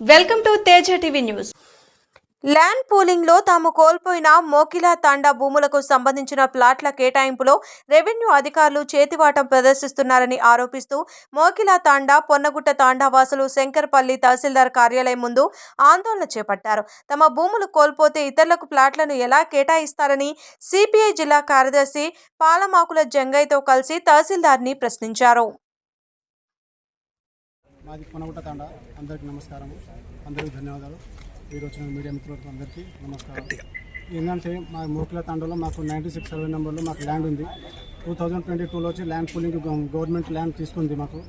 Welcome to Teja TV news. Land పూలింగ్లో తాము కోల్పోయిన మోకిలా తాండా భూములకు సంబంధించిన ప్లాట్ల కేటాయింపులో రెవెన్యూ అధికారులు చేతివాటం ప్రదర్శిస్తున్నారని ఆరోపిస్తూ మోకిలా తాండా పొన్నగుట్ట తాండా వాసులు శంకర్పల్లి తహసీల్దార్ కార్యాలయం ముందు ఆందోళన చేపట్టారు. తమ భూములు కోల్పోతే ఇతరులకు ప్లాట్లను ఎలా కేటాయిస్తారని సిపిఐ జిల్లా కార్యదర్శి పాలమాకుల జంగయ్యతో కలిసి తహసీల్దార్ని ప్రశ్నించారు. మాది కొనగుట్ట తాండ. అందరికీ నమస్కారం. అందరికీ ధన్యవాదాలు. మీరు వచ్చిన మీడియా మిత్రులకు అందరికీ నమస్కారం. ఏంటంటే మా మోకిల తాండలో మాకు నైంటీ సిక్స్ సర్వే నెంబర్లో మాకు ల్యాండ్ ఉంది. టూ థౌజండ్ ట్వంటీ టూలో వచ్చి ల్యాండ్ పూలింగ్ గవర్నమెంట్ ల్యాండ్ తీసుకుంది మాకు.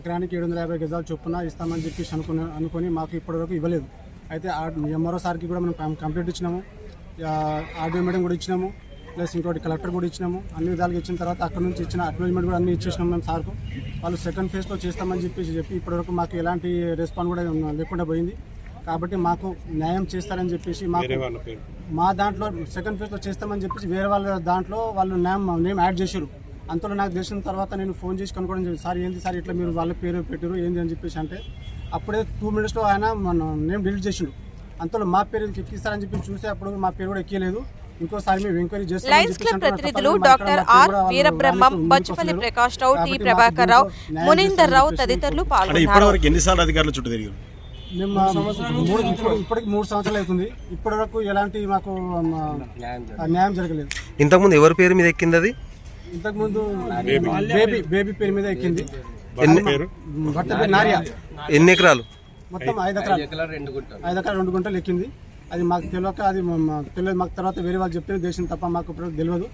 ఎకరానికి ఏడు వందల యాభై గజాలు చొప్పున ఇస్తామని చెప్పేసి అనుకుని అనుకొని మాకు ఇప్పటివరకు ఇవ్వలేదు. అయితే ఎంఆర్ఓ సార్కి కూడా మనం కంప్లీట్ ఇచ్చినాము. ఆర్డీఓ మేడం కూడా ఇచ్చినాము. ప్లస్ ఇంకోటి కలెక్టర్ కూడా ఇచ్చినాము. అన్ని విధాలుగా ఇచ్చిన తర్వాత అక్కడ నుంచి ఇచ్చిన అడ్వర్టైజ్మెంట్ కూడా అన్ని ఇచ్చేసినాం మేము సార్కు. వాళ్ళు సెకండ్ ఫేజ్లో చేస్తామని చెప్పేసి చెప్పి ఇప్పటివరకు మాకు ఎలాంటి రెస్పాన్స్ కూడా లేకుండా పోయింది. కాబట్టి మాకు న్యాయం చేస్తారని చెప్పేసి మాకు మా దాంట్లో సెకండ్ ఫేజ్లో చేస్తామని చెప్పేసి వేరే వాళ్ళ దాంట్లో వాళ్ళు నేమ్ నేమ్ యాడ్ చేశారు. అంతలో నాకు తెలిసిన తర్వాత నేను ఫోన్ చేసి కనుక్కోవడం జరిగింది. సార్ ఏంది సార్ ఇట్లా మీరు వాళ్ళ పేరు పెట్టారు ఏంది? అని చెప్పేసి అంటే అప్పుడే టూ మినిట్స్లో ఆయన మన నేమ్ డిలీట్ చేసిండు. అంతలో మా పేరు ఎక్కిస్తారని చెప్పి చూస్తే అప్పుడు మా పేరు కూడా ఎక్కలేదు లయన్స్ క్లబ్. ప్రతినిధులు doctor R Veerabrahmam Bochapalli. Prakash Rao T Prabhakar Rao Munindar Rao తదితరులు పాల్గొన్నారు. ఎన్నిసార్లు అధికారులు చుట్టూ తిరిగారు? మేము మూడు ఇప్పటికి మూడు సంవత్సరాలు అవుతుంది. ఇప్పటి వరకు ఎలాంటి మాకు న్యాయం జరగలేదు. ఇంతకుముందు ఎవరి పేరు మీద ఎక్కింది అది? ఇంతకుముందు బేబీ. బేబీ పేరు మీద ఎక్కింది. ఎన్ని ఎకరాలు? మొత్తం ఐదు ఎకరాలు. ఐదు ఎకరాలు రెండు గుంటలు ఎక్కింది. అది మాకు తెలియక అది తెలియదు మాకు తర్వాత వేరే వాళ్ళు చెప్తే దేశం తప్ప మాకు ఇప్పుడు తెలియదు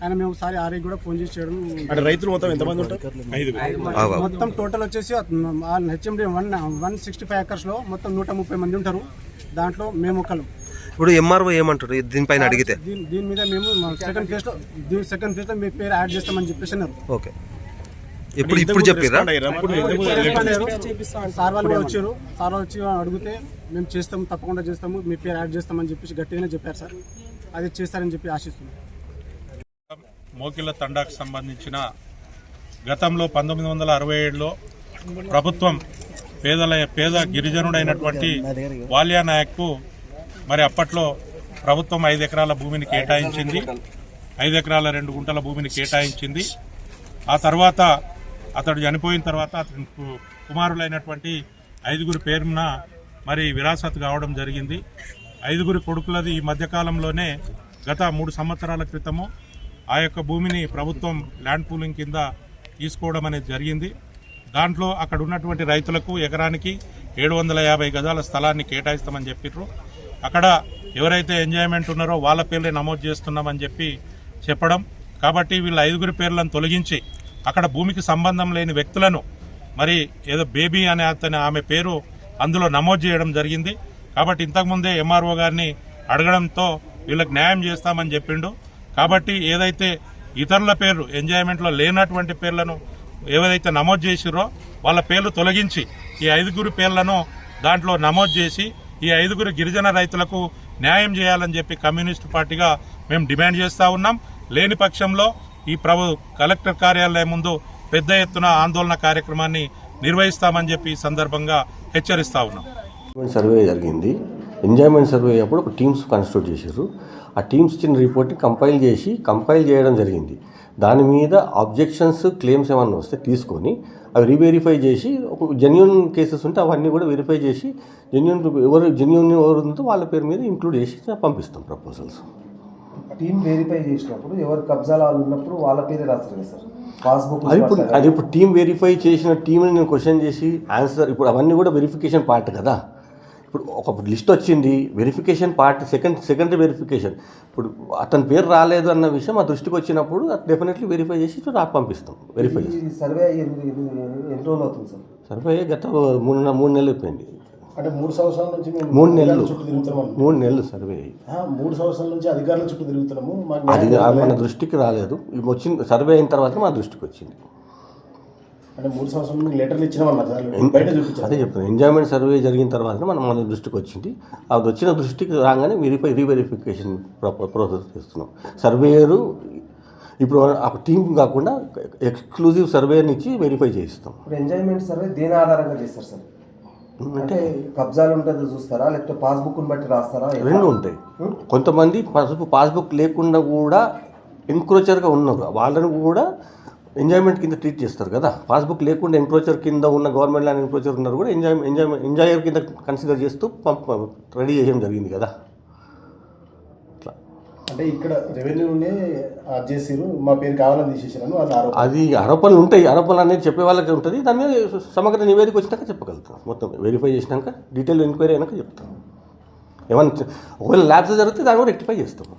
ఆయన మేము ఒకసారి ఆర్ఐ కూడా ఫోన్ చేసి చేయడం అంటే రైతులు మొత్తం ఎంతమంది ఉంటారు. మొత్తం టోటల్ వచ్చేసి HMD one one sixty five ఎకర్స్లో మొత్తం నూట ముప్పై మంది ఉంటారు. దాంట్లో మేము ఒకళ్ళు. ఇప్పుడు ఎంఆర్ఓ ఏమంటారు? దీనిపైన అడిగితే. దీని దీని మీద మేము సెకండ్ ఫేజ్లో దీని సెకండ్ ఫేజ్లో మీ పేరు యాడ్ చేస్తామని చెప్పేసి అన్నారు. ఓకే. ఇప్పుడు ఇప్పుడు చెప్పిర్రా? సార్ వాళ్ళు వచ్చారు. సార్ వాళ్ళు వచ్చి అడిగితే మేము చేస్తాము తప్పకుండా చేస్తాము మీ పేరు యాడ్ చేస్తామని చెప్పేసి గట్టిగానే చెప్పారు సార్. అది చేస్తారని చెప్పి ఆశిస్తున్నాం. మోకిళ్ళ తండాకు సంబంధించిన గతంలో పంతొమ్మిది వందల అరవై ఏడులో ప్రభుత్వం పేదల పేద గిరిజనుడైనటువంటి వాల్యా నాయక్కు మరి అప్పట్లో ప్రభుత్వం ఐదు ఎకరాల భూమిని కేటాయించింది. ఐదు ఎకరాల రెండు గుంటల భూమిని కేటాయించింది. ఆ తర్వాత అతడు చనిపోయిన తర్వాత అతని కు- కుమారులైనటువంటి ఐదుగురు పేరున మరి విరాసత్ కావడం జరిగింది. ఐదుగురు కొడుకులది ఈ మధ్యకాలంలోనే గత మూడు సంవత్సరాల క్రితము ఆ యొక్క భూమిని ప్రభుత్వం ల్యాండ్ పూలింగ్ కింద తీసుకోవడం అనేది జరిగింది. దాంట్లో అక్కడ ఉన్నటువంటి రైతులకు ఎకరానికి ఏడు వందల యాభై గజాల స్థలాన్ని కేటాయిస్తామని చెప్పిర్రు. అక్కడ ఎవరైతే ఎంజాయ్మెంట్ ఉన్నారో వాళ్ళ పేర్లే నమోదు చేస్తున్నామని చెప్పి చెప్పడం. కాబట్టి వీళ్ళ ఐదుగురి పేర్లను తొలగించి అక్కడ భూమికి సంబంధం లేని వ్యక్తులను మరి ఏదో బేబీ అనే అతని ఆమె పేరు అందులో నమోదు చేయడం జరిగింది. కాబట్టి ఇంతకుముందే ఎంఆర్ఓ గారిని అడగడంతో వీళ్ళకి న్యాయం చేస్తామని చెప్పిండు. కాబట్టి ఏదైతే ఇతరుల పేర్లు ఎంజాయ్మెంట్లో లేనటువంటి పేర్లను ఏవైతే నమోదు చేసిరో వాళ్ళ పేర్లు తొలగించి ఈ ఐదుగురు పేర్లను దాంట్లో నమోదు చేసి ఈ ఐదుగురు గిరిజన రైతులకు న్యాయం చేయాలని చెప్పి కమ్యూనిస్ట్ పార్టీగా మేము డిమాండ్ చేస్తూ ఉన్నాం. లేని పక్షంలో ఈ ప్రభు కలెక్టర్ కార్యాలయం ముందు పెద్ద ఎత్తున ఆందోళన కార్యక్రమాన్ని నిర్వహిస్తామని చెప్పి ఈ సందర్భంగా హెచ్చరిస్తా ఉన్నాం. సర్వే జరిగింది. ఎంజాయ్మెంట్ సర్వే అప్పుడు ఒక టీమ్స్ కన్స్టిట్యూట్ చేశారు. ఆ టీమ్స్ ఇచ్చిన రిపోర్ట్ని కంపైల్ చేసి కంపైల్ చేయడం జరిగింది. దాని మీద అబ్జెక్షన్స్ క్లెయిమ్స్ ఏమన్నా వస్తే తీసుకొని అవి రీవెరిఫై చేసి ఒక జెన్యున్ కేసెస్ ఉంటే అవన్నీ కూడా వెరిఫై చేసి జెన్యున్ ఎవరు జెన్యున్ ఎవరు ఉందో వాళ్ళ పేరు మీద ఇంక్లూడ్ చేసి పంపిస్తాం ప్రపోజల్స్ టీం వెరిఫై చేసినప్పుడు ఎవరు కబ్జాలు వాళ్ళు ఉన్నప్పుడు వాళ్ళ పేరే రాస్తారు కదా సార్. పాస్బుక్ అది ఇప్పుడు అది ఇప్పుడు టీం వెరిఫై చేసిన టీంని నేను క్వశ్చన్ చేసి ఆన్సర్ ఇప్పుడు అవన్నీ కూడా వెరిఫికేషన్ పార్ట్ కదా. ఇప్పుడు ఒక లిస్ట్ వచ్చింది verification part second secondary verification ఇప్పుడు అతని పేరు రాలేదు అన్న విషయం ఆ దృష్టికి వచ్చినప్పుడు డెఫినెట్లీ వెరిఫై చేసి రా పంపిస్తాం. వెరిఫై చేసి సర్వే ఎన్ని రోజులు అవుతుంది సార్? సరిపోయి గత మూడు మూడు నెలలు అయిపోయింది. అంటే మూడు సంవత్సరాల నుంచి మేము మూడు నెలలు. చుట్టూ తిరుగుతున్నాం. మూడు నెలలు సర్వే. మూడు సంవత్సరాల నుంచి అధికారుల చుట్టూ తిరుగుతున్నాము. మాకు అది మన. దృష్టికి రాలేదు. వచ్చింది సర్వే అయిన తర్వాత మా దృష్టికి వచ్చింది. అంటే మూడు సంవత్సరాల నుంచి లెటర్లు ఇచ్చినామన్నారు బయట చూపించారు. అదే చెప్తాను ఎంజాయ్మెంట్ సర్వే జరిగిన తర్వాత మనం మన దృష్టికి వచ్చింది. అది వచ్చిన దృష్టికి రాగానే వెరిఫై రీవెరిఫికేషన్ ప్రాసెస్ చేస్తున్నాం. సర్వేయరు ఇప్పుడు ఆ టీం కాకుండా ఎక్స్క్లూజివ్ సర్వేని ఇచ్చి వెరిఫై చేయిస్తాం. ఎంజాయ్మెంట్ సర్వే దేని ఆధారంగా చేస్తారు సార్? అంటే కబ్జాలు ఉంటుంది చూస్తారా? లేకపోతే పాస్బుక్ని బట్టి రాస్తారా? రెండు ఉంటాయి. కొంతమంది పాస్బుక్ పాస్బుక్ లేకుండా కూడా ఎంక్రోచర్గా ఉన్నారు. వాళ్ళని కూడా ఎంజాయ్మెంట్ కింద ట్రీట్ చేస్తారు కదా. పాస్బుక్ లేకుండా ఎంక్రోచర్ కింద ఉన్న గవర్నమెంట్ ల్యాండ్ ఎంక్రోచర్ ఉన్నారు కూడా ఎంజాయ్ ఎంజాయ్ ఎంజాయర్ కింద కన్సిడర్ చేస్తూ పంప రెడీ చేయడం జరిగింది కదా. అంటే ఇక్కడ రెవెన్యూనే అది చేసిరు మా పేరు కావాలని తీసేసాను అది ఆరోపణ అది ఆరోపణలు ఉంటాయి. ఆరోపణలు అనేది చెప్పే వాళ్ళకి ఉంటుంది. దాన్ని సమగ్ర నివేదిక వచ్చినాక చెప్పగలుగుతాం. మొత్తం వెరిఫై చేసినాక డీటెయిల్ ఎంక్వైరీ అయినాక చెప్తాం. ఏమన్నా ఒకవేళ ల్యాబ్స్ జరిగితే దాన్ని కూడా రెక్టిఫై చేస్తాము.